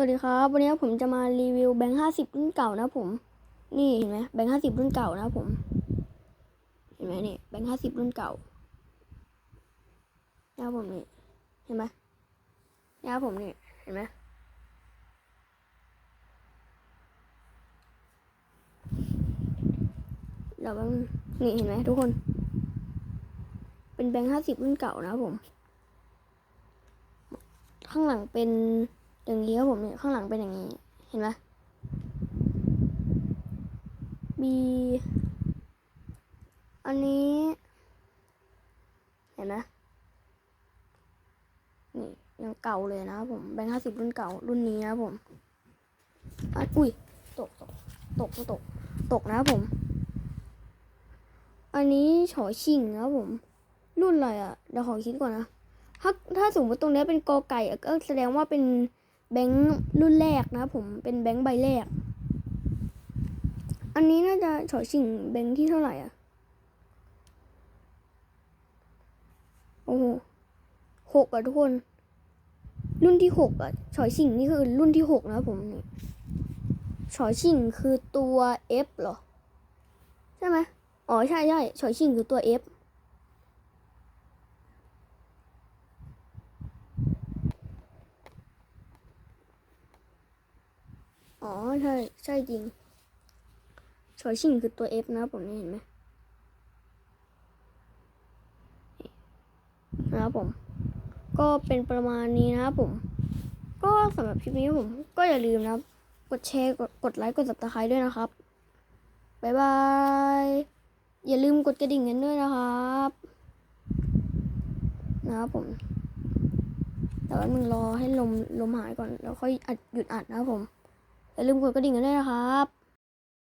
วัสดีครับ วันนี้ผมจะมารีวิวแบงค์ห้าสิบรุ่นเก่านะผม นี่เห็นไหมแบงค์ห้าสิบรุ่นเก่านะผม เห็นไหมนี่แบงค์ห้าสิบรุ่นเก่าเนี่ผมนี่เห็นไหมเนี่ผมนี่เห็นไหมเราบ้างนี่เห็นไหมทุกคน เป็นแบงค์ห้าสิบรุ่นเก่านะผม ข้างหลังเป็น อย่างนี้ครับผมเนี่ยข้างหลังเป็นอย่างนี้ เห็นไหมมีอันนี้ เห็นไหมนี่ยังเก่าเลยนะครับผมแบงค์ห้าสิบรุ่นเก่ารุ่นนี้นะครับผมอุ้ยตกตกตกตกตกนะครับผม อันนี้ฉอชิงนะครับผม รุ่นอะไรอะเดี๋ยวขอคิดก่อนนะถ้าถ้าสมมติตรงนี้เป็นกอไก่ก็แสดงว่าเป็น แบงค์รุ่นแรกนะผมเป็นแบงค์ใบแรก อันนี้น่าจะฉอชิงแบงค์ที่เท่าไหร่อะ โอ้โหหกอะทุกคน รุ่นที่หกอะฉอชิงนี่คือรุ่นที่หกนะผมนี่ฉอชิงคือตัว F เหรอ ใช่ไหมอ๋อใช่ใช่ฉอชิงคือตัว F อ๋อใช่ใช่จริงชอยชิงคือตัว F นะผมนี่เห็นไหมนะครับผม ก็เป็นประมาณนี้นะครับผม ก็สำหรับคลิปนี้ผม ก็อย่าลืมนะครับ กดแชร์กดกดไลค์กด subscribe ด้วยนะครับบ๊ายบาย อย่าลืมกดกระดิ่งกันด้วยนะครับ นะครับผมแต่ว่ามึงรอให้ลมลมหายก่อน แล้วค่อยอัดหยุดอัดนะครับผม อย่าลืมกดกระดิ่งกันด้วยนะครับ